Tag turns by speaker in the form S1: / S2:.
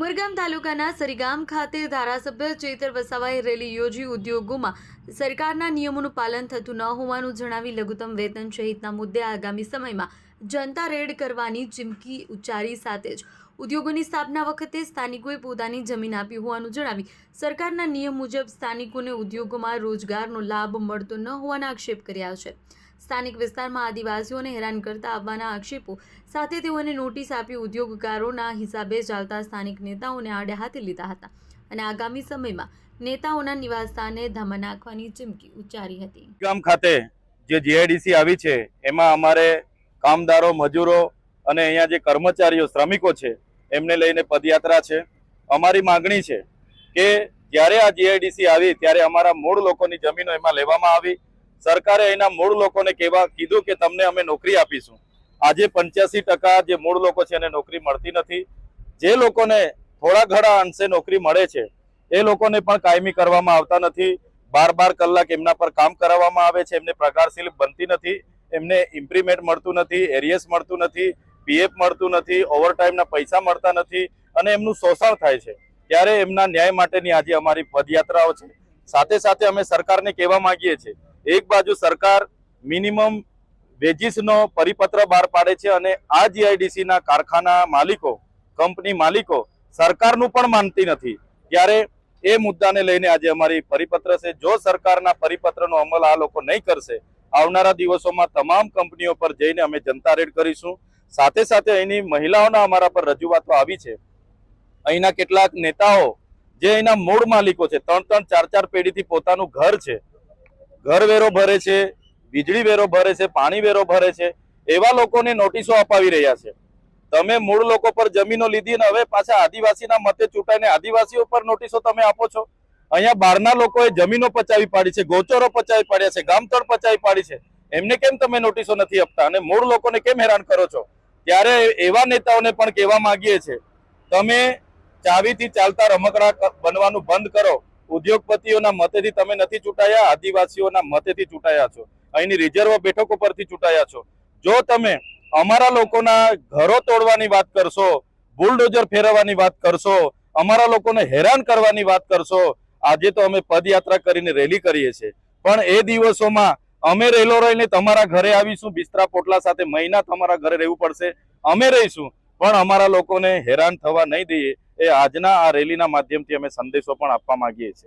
S1: ઉમરગામ તાલુકાના સરીગામ ખાતે ધારાસભ્ય ચેતર વસાવાએ રેલી યોજી ઉદ્યોગોમાં સરકારના નિયમોનું પાલન થતું ન હોવાનું જણાવી લઘુત્તમ વેતન સહિતના મુદ્દે આગામી સમયમાં જનતા રેડ કરવાની ચીમકી ઉચ્ચારી સાથે જ ઉદ્યોગોની સ્થાપના વખતે સ્થાનિકોએ પોતાની જમીન આપી હોવાનું જણાવી સરકારના નિયમ મુજબ સ્થાનિકોને ઉદ્યોગોમાં રોજગારનો લાભ મળતો ન હોવાના આક્ષેપ કર્યા છે. સ્થાનિક વિસ્તારમાં આદિવાસીઓને હેરાન કરતા આવવાના આક્ષેપો સાથે તેઓને નોટિસ આપી ઉદ્યોગકારોના હિસાબે ચાલતા સ્થાનિક નેતાઓને આડે હાથે લીધા હતા અને આગામી સમયમાં નેતાઓના નિવાસસ્થાને ધમા નાખવાની ચીમકી ઉચ્ચારી હતી.
S2: ગામ ખાતે જે જીઆઈડીસી આવી છે, એમાં અમારે કામદારો, મજૂરો અને અહીંયા જે કર્મચારીઓ, શ્રમિકો છે, એમને લઈને પદયાત્રા છે. અમારી માંગણી છે કે જ્યારે આ જીઆઈડીસી આવી, ત્યારે અમારા મૂળ લોકોની જમીનો એમાં લેવામાં આવી સરકારે અહીંના મૂળ લોકોને કહેવા કીધું કે તમને અમે નોકરી આપીશું. આજે પંચ્યાસી જે મૂળ લોકો છે એને નોકરી મળતી નથી. જે લોકોને થોડા ઘણા અંશે નોકરી મળે છે, એ લોકોને પણ કાયમી કરવામાં આવતા નથી. બાર બાર કલાક એમના પર કામ કરાવવામાં આવે છે, એમને પ્રકારશીલ બનતી નથી. એમને ઇમ્પ્રીમેન્ટ મળતું નથી એરિયસ મળતું નથી પીએફ મળતું નથી ઓવરટાઈમના પૈસા મળતા નથી અને એમનું શોષણ થાય છે. ત્યારે એમના ન્યાય માટેની આજે અમારી પદયાત્રાઓ છે. સાથે સાથે અમે સરકારને કહેવા માંગીએ છીએ એક બાજુ સરકાર મિનિમમ વેજીસનો પરિપત્ર બહાર પાડે છે અને આ જીઆઈડીસી ના કારખાના માલિકો, કંપની માલિકો સરકારનું પણ માનતી નથી. ત્યારે એ મુદ્દાને લઈને આજે અમારી પરિપત્ર છે. જો સરકારના પરિપત્રનો અમલ આ લોકો નહીં કરશે, આવનારા દિવસોમાં તમામ કંપનીઓ પર જઈને અમે જનતા રેડ કરીશું. સાથે સાથે અહીંની મહિલાઓના અમારા પર રજૂઆતો આવી છે. અહીંના કેટલાક નેતાઓ, જે અહીંના મૂળ માલિકો છે, ત્રણ ત્રણ ચાર ચાર પેઢીથી પોતાનું ઘર છે ઘર વેરો ભરે છે, વીજળી વેરો ભરે છે, પાણી વેરો ભરે છે, એવા લોકોને નોટિસો અપાવી રહ્યા છે. તમે મૂળ લોકો પર જમીનો લીધી ને હવે પાછા આદિવાસીના મતે ચૂંટાઈને આદિવાસીઓ પર નોટિસો તમે આપો છો? અહીંયા બહારના લોકોએ જમીનો પચાવી પાડી છે, ગોચરો પચાવી પાડ્યા છે, ગામતળ પચાવી પાડી છે. એમને કેમ તમે નોટિસો નથી આપતા? અને મૂળ લોકોને કેમ હેરાન કરો છો? ત્યારે એવા નેતાઓને પણ કહેવા માંગીએ છે તમે ચાવીથી ચાલતા રમકડા બનવાનું બંધ કરો. ઉદ્યોગપતિઓના મતેથી તમે નથી ચૂંટાયા, આદિવાસીઓના મતેથી ચૂંટાયા છો. અહીંની રિઝર્વ બેઠકો પરથી ચૂંટાયા છો. જો તમે અમારા લોકોના ઘરો તોડવાની વાત કરશો, બુલડોઝર ફેરવવાની વાત કરશો, અમારા લોકોને હેરાન કરવાની વાત કરશો, આજે તો અમે પદયાત્રા કરીને રેલી કરીએ છીએ. પણ એ દિવસોમાં અમે રેલો રહીને તમારા ઘરે આવીશું, બિસ્તરા પોટલા સાથે મહિના તમારા ઘરે રહેવું પડશે, અમે રહીશું. પણ અમારા લોકોને હેરાન થવા નહીં દઈએ, એ આજના આ રેલીના માધ્યમથી અમે સંદેશો પણ આપવા માંગીએ છીએ.